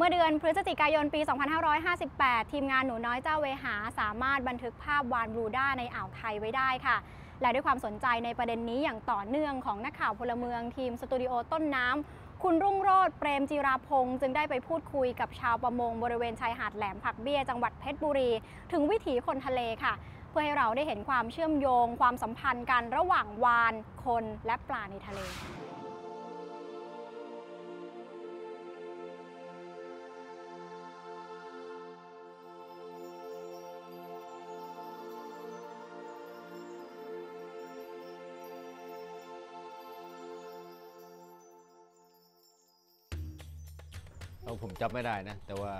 เมื่อเดือนพฤศจิกายนปี 2558 ทีมงานหนูน้อยเจ้าเวหา สามารถบันทึกภาพวานบลูด้าในอ่าวไทยไว้ได้ค่ะ และด้วยความสนใจในประเด็นนี้อย่างต่อเนื่องของนักข่าวพลเมืองทีมสตูดิโอต้นน้ำ คุณรุ่งโรธเปรมจีราพงศ์จึงได้ไปพูดคุยกับชาวประมงบริเวณชายหาดแหลมผักเบี้ยจังหวัดเพชรบุรี ถึงวิถีคนทะเลค่ะ เพื่อให้เราได้เห็นความเชื่อมโยง ความสัมพันธ์กันระหว่างวาน คนและปลาในทะเล เอาผมจำไม่ได้นะ แต่ว่า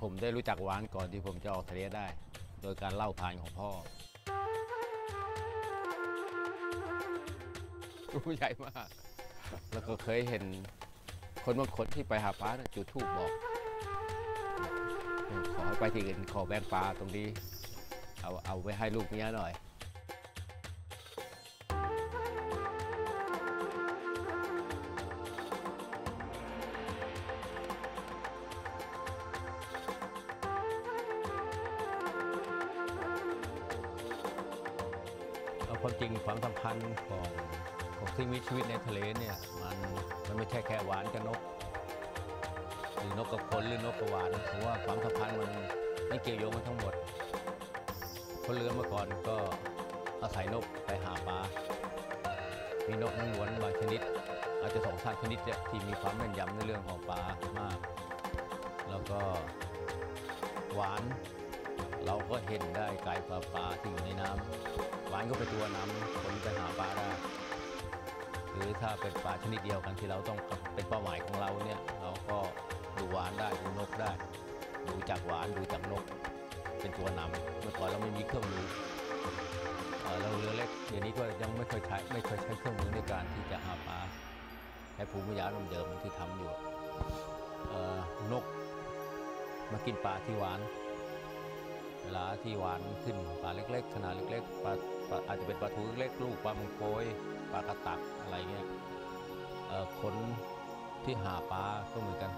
ผมได้รู้จักหวานก่อนที่ผมจะออกทะเลได้ โดยการเล่าผ่านของพ่อรู้ใหญ่มาก แล้วก็เคยเห็นคนบางคนที่ไปหาปลานะจุดทูบบอก ขอไปที่อื่นขอแบ่งปลาตรงนี้ เอาเอาไว้ให้ลูกเมียหน่อย ความจริงความสัมพันธ์ของของสิ่งมีชีวิตในทะเลเนี่ยมันมันไม่ใช่แค่หวานกับนกหรือนกกับคนหรือนกกับหวานผมว่าความสัมพันธ์มันไม่เกี่ยวโยงกันทั้งหมดคนเรือเมื่อก่อนก็อาศัยนกไปหาปลา มีนกนางนวลบางชนิด อาจจะสองสามชนิดเนี่ยที่มีความแม่นยำในเรื่องของปลามาก แล้วก็หวานเราก็เห็นได้ไกลกว่าปลาที่อยู่ในน้ำานก็เป็นตัวนำคนไปหาปลาได้หรือถ้าเป็นปลาชนิดเดียวกันที่เราต้องเป็นเป้าหมายของเราเนี่ยเราก็ดูหวานได้ดูนกได้ ดูจากหวานดูจากนก เป็นตัวนำเมื่อก่อนเราไม่มีเครื่องมือเราเรือเล็กเดี๋ยวนี้ก็ยังไม่เคยใช้ไม่เคยใช้เครื่องมือในการที่จะหาปลาใช้ภูมิปัญญาเดิมที่ทำอยู่นกมากินปลาที่หวาน ลาที่หวานขึ้นปลาเล็ก ๆ ขนาดเล็กๆปลาอาจจะเป็นปลาทูเล็กๆลูกปลามังโกยปลากระตักอะไรเงี้ยคนที่หาปลาก็เหมือนกัน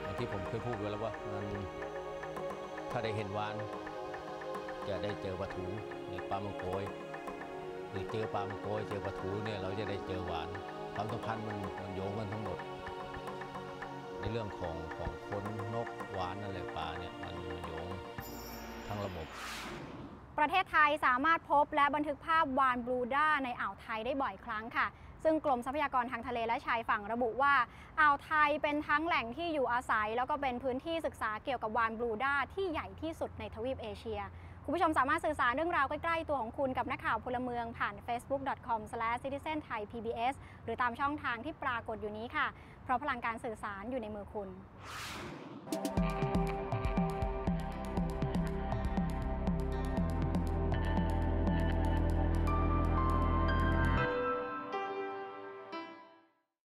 อย่างที่ผมเคยพูดไว้แล้วว่ามันถ้าได้เห็นหวาน จะได้เจอปลาทูหรือปลามังโกยหรือเจอปลามังโกยเจอปลาทูเนี่ยเราจะได้เจอหวานความสัมพันธ์มันมันโยงกันทั้งหมด ในเรื่องของของคน ประเทศไทยสามารถพบและบันทึกภาพวานบลูด้าในอ่าวไทยได้บ่อยครั้งค่ะ ซึ่งกรมทรัพยากรทางทะเลและชายฝั่งระบุว่า อ่าวไทยเป็นทั้งแหล่งที่อยู่อาศัย แล้วก็เป็นพื้นที่ศึกษาเกี่ยวกับวานบลูด้าที่ใหญ่ที่สุดในทวีปเอเชีย คุณผู้ชมสามารถสื่อสารเรื่องราวใกล้ ๆ ตัวของคุณกับนักข่าวพลเมืองผ่าน facebook.com/citizenthaipbs หรือตามช่องทางที่ปรากฏอยู่นี้ค่ะ เพราะพลังการสื่อสารอยู่ในมือคุณ